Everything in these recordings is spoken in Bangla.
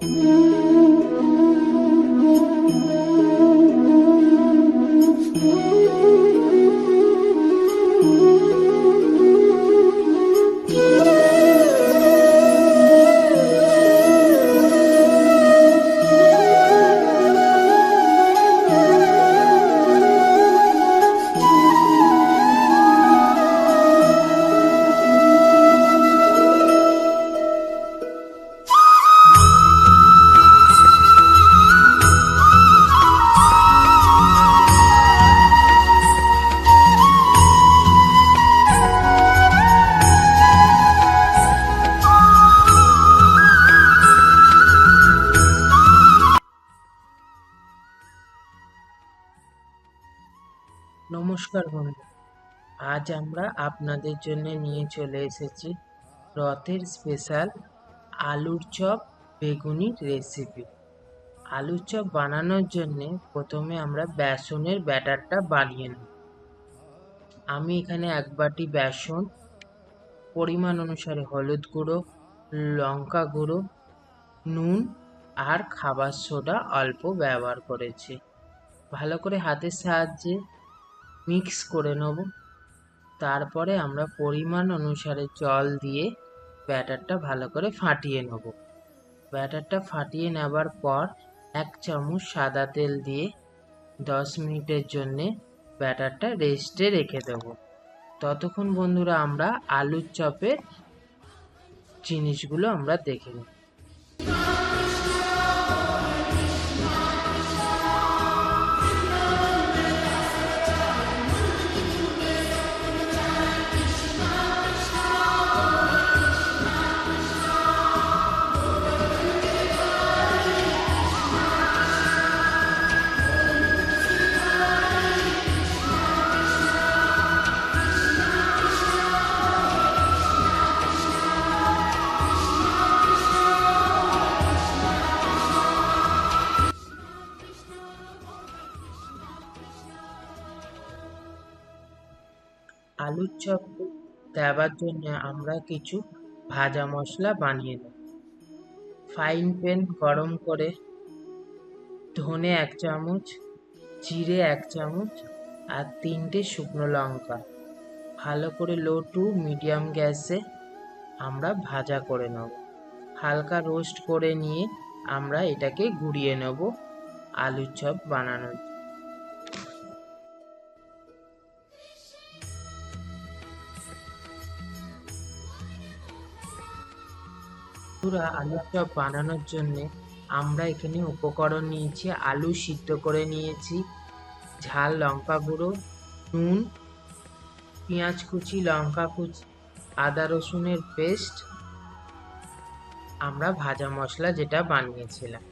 Mm-hmm. নমস্কার বন্ধু। আজ আমরা আপনাদের জন্য নিয়ে চলে এসেছি রথের স্পেশাল আলুর চপ বেগুনির রেসিপি আলুর চপ বানানোর জন্যে প্রথমে আমরা বেসনের ব্যাটারটা বানিয়ে নেব। আমি এখানে এক বাটি বেসন, পরিমাণ অনুসারে হলুদ গুঁড়ো, লঙ্কা গুঁড়ো, নুন আর খাবার সোডা অল্প ব্যবহার করেছি। ভালো করে হাতের সাহায্যে মিক্স করে নেব। তারপরে আমরা পরিমাণ অনুসারে জল দিয়ে ব্যাটারটা ভালো করে ফাটিয়ে নেব। ব্যাটারটা ফাটিয়ে নেবার পর এক চামচ সাদা তেল দিয়ে দশ মিনিটের জন্যে ব্যাটারটা রেস্টে রেখে দেব। ততক্ষণ বন্ধুরা আমরা আলুর চপের জিনিসগুলো আমরা দেখে নেব। আলুর চপ দেওয়ার জন্য আমরা কিছু ভাজা মশলা বানিয়ে নেব। ফ্রাইং প্যান গরম করে ধনে এক চামচ, জিরে এক চামচ আর তিনটে শুকনো লঙ্কা। ভালো করে লো টু মিডিয়াম গ্যাসে আমরা ভাজা করে নেব। হালকা রোস্ট করে নিয়ে আমরা এটাকে ঘুরিয়ে নেব আলুর চপ বানানোর বন্ধুরা আলুর চপ বানানোর জন্য আমরা এখানে উপকরণ নিয়েছি, আলু সিদ্ধ করে নিয়েছি, ঝাল লঙ্কা গুঁড়ো, নুন, পেঁয়াজ কুচি, লঙ্কা কুচি, আদা রসুনের পেস্ট, আমরা ভাজা মশলা যেটা বানিয়েছিলাম।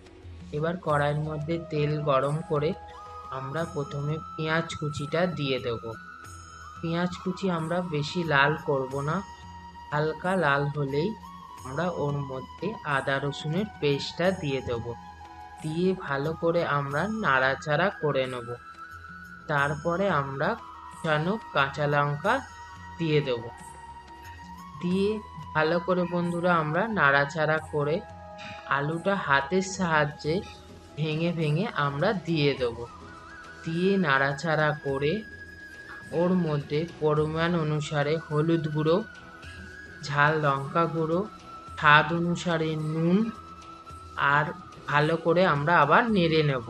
এবার কড়াইয়ের মধ্যে তেল গরম করে আমরা প্রথমে পেঁয়াজ কুচিটা দিয়ে দেব। পেঁয়াজ কুচি আমরা বেশি লাল করব না, হালকা লাল হলেই আমরা ওর মধ্যে আদা রসুনের পেস্টটা দিয়ে দেব। দিয়ে ভালো করে আমরা নাড়াচাড়া করে নেব। তারপরে আমরা কুচানো কাঁচা লঙ্কা দিয়ে দেব। দিয়ে ভালো করে বন্ধুরা আমরা নাড়াচাড়া করে আলুটা হাতের সাহায্যে ভেঙে ভেঙে আমরা দিয়ে দেব। দিয়ে নাড়াচাড়া করে ওর মধ্যে পরিমাণ অনুসারে হলুদ গুঁড়ো, ঝাল লঙ্কা গুঁড়ো স্বাদ অনুসারে নুন আর ভালো করে আমরা আবার নেড়ে নেব।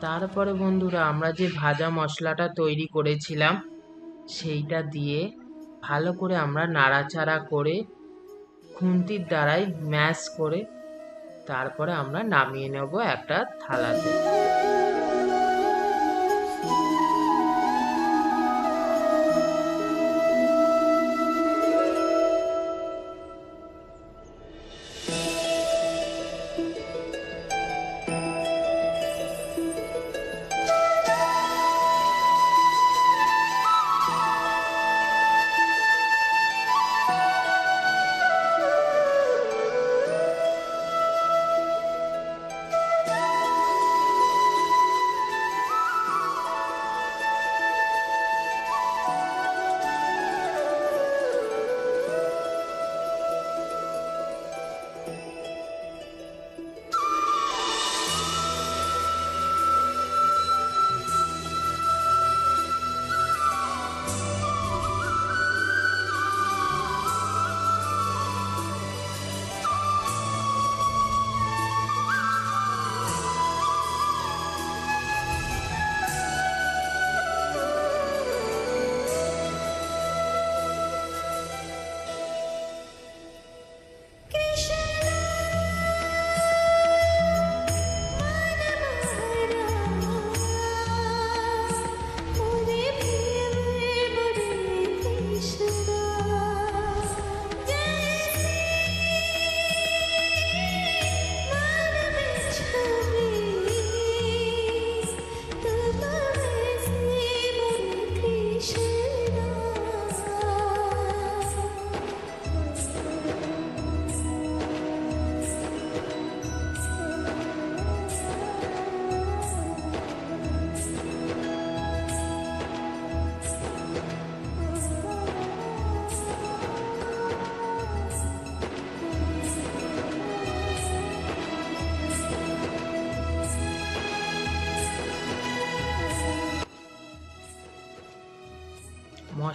তারপরে বন্ধুরা, আমরা যে ভাজা মশলাটা তৈরি করেছিলাম, সেইটা দিয়ে ভালো করে আমরা নাড়াচাড়া করে খুন্তির দ্বারাই ম্যাশ করে তারপরে আমরা নামিয়ে নেব একটা থালাতে।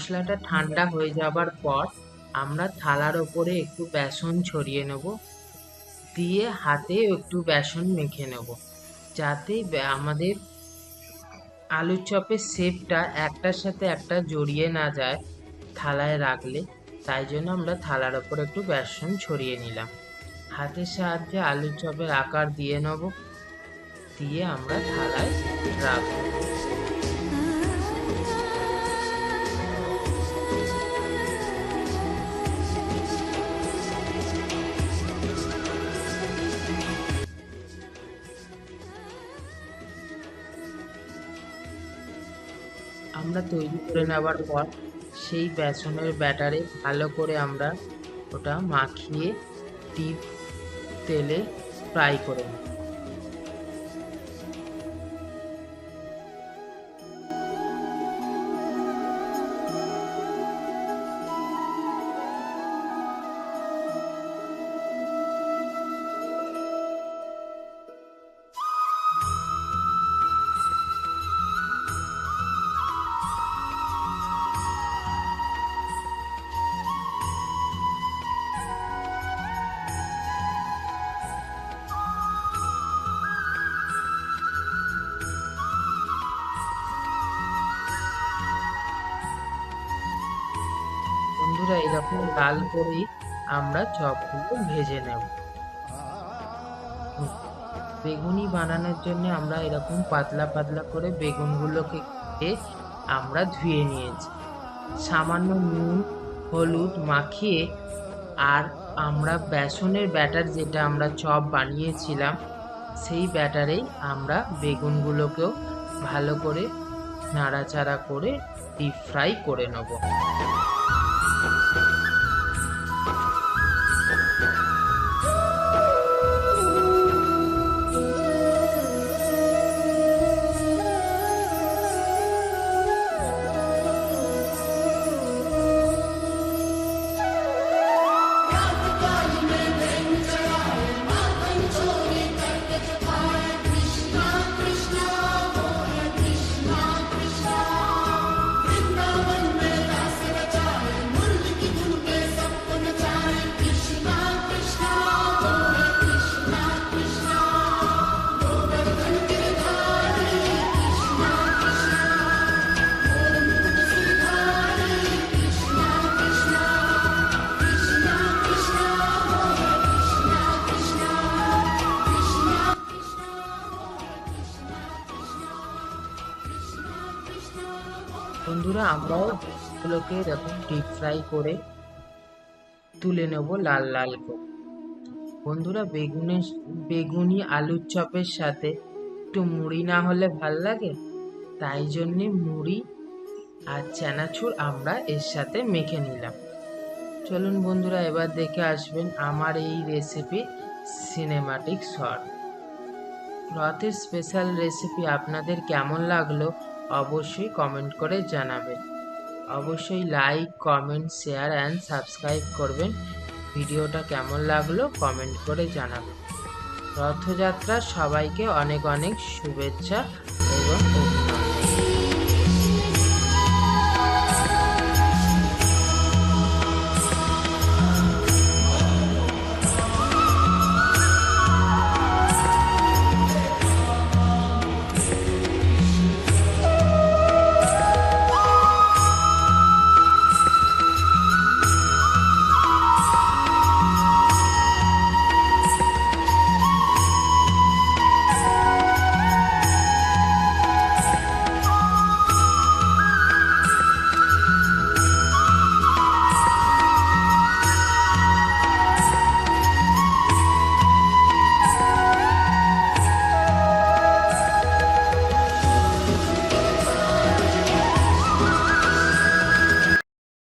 মশলাটা ঠান্ডা হয়ে যাবার পর আমরা থালার ওপরে একটু বেসন ছড়িয়ে নেব। দিয়ে হাতে একটু বেসন মেখে নেব। যাতে আমাদের আলুর চপের শেপটা একটার সাথে একটা জড়িয়ে না যায় থালায় রাখলে। তাই জন্য আমরা থালার ওপর একটু বেসন ছড়িয়ে নিলাম। হাতের সাহায্যে আলুর চপের আকার দিয়ে নেব। দিয়ে আমরা থালায় রাখব। আমরা তৈরি করে নেওয়ার পর সেই বেসনের ব্যাটারে ভালো করে আমরা ওটা মাখিয়ে ডিপ তেলে ফ্রাই করে নেব। বন্ধুরা এরকম লাল করেই আমরা চপগুলো ভেজে নেব। বেগুনি বানানোর জন্য আমরা এরকম পাতলা পাতলা করে বেগুনগুলোকে কেটে আমরা ধুয়ে নিয়েছি। সামান্য নুন, হলুদ মাখিয়ে আর আমরা বেসনের ব্যাটার যেটা আমরা চপ বানিয়েছিলাম, সেই ব্যাটারেই আমরা বেগুনগুলোকেও ভালো করে নাড়াচাড়া করে ডিপ ফ্রাই করে নেব। বন্ধুরা, আমরাও এগুলোকে এরকম ডিপ ফ্রাই করে তুলে নেব লাল লাল করে। বন্ধুরা বেগুনের বেগুনি আলুর চপের সাথে একটু মুড়ি না হলে ভালো লাগে? তাই জন্যে মুড়ি আর চানাচুর আমরা এর সাথে মেখে নিলাম। চলুন বন্ধুরা, এবার দেখে আসবেন আমার এই রেসিপি সিনেমাটিক শর্ট রথের স্পেশাল রেসিপি আপনাদের কেমন লাগল? অবশ্যই কমেন্ট করে জানাবেন। অবশ্যই like comment share and subscribe করবেন। ভিডিওটা কেমন লাগল কমেন্ট করে জানাবেন। রথযাত্রা সবাইকে অনেক অনেক শুভেচ্ছা এবং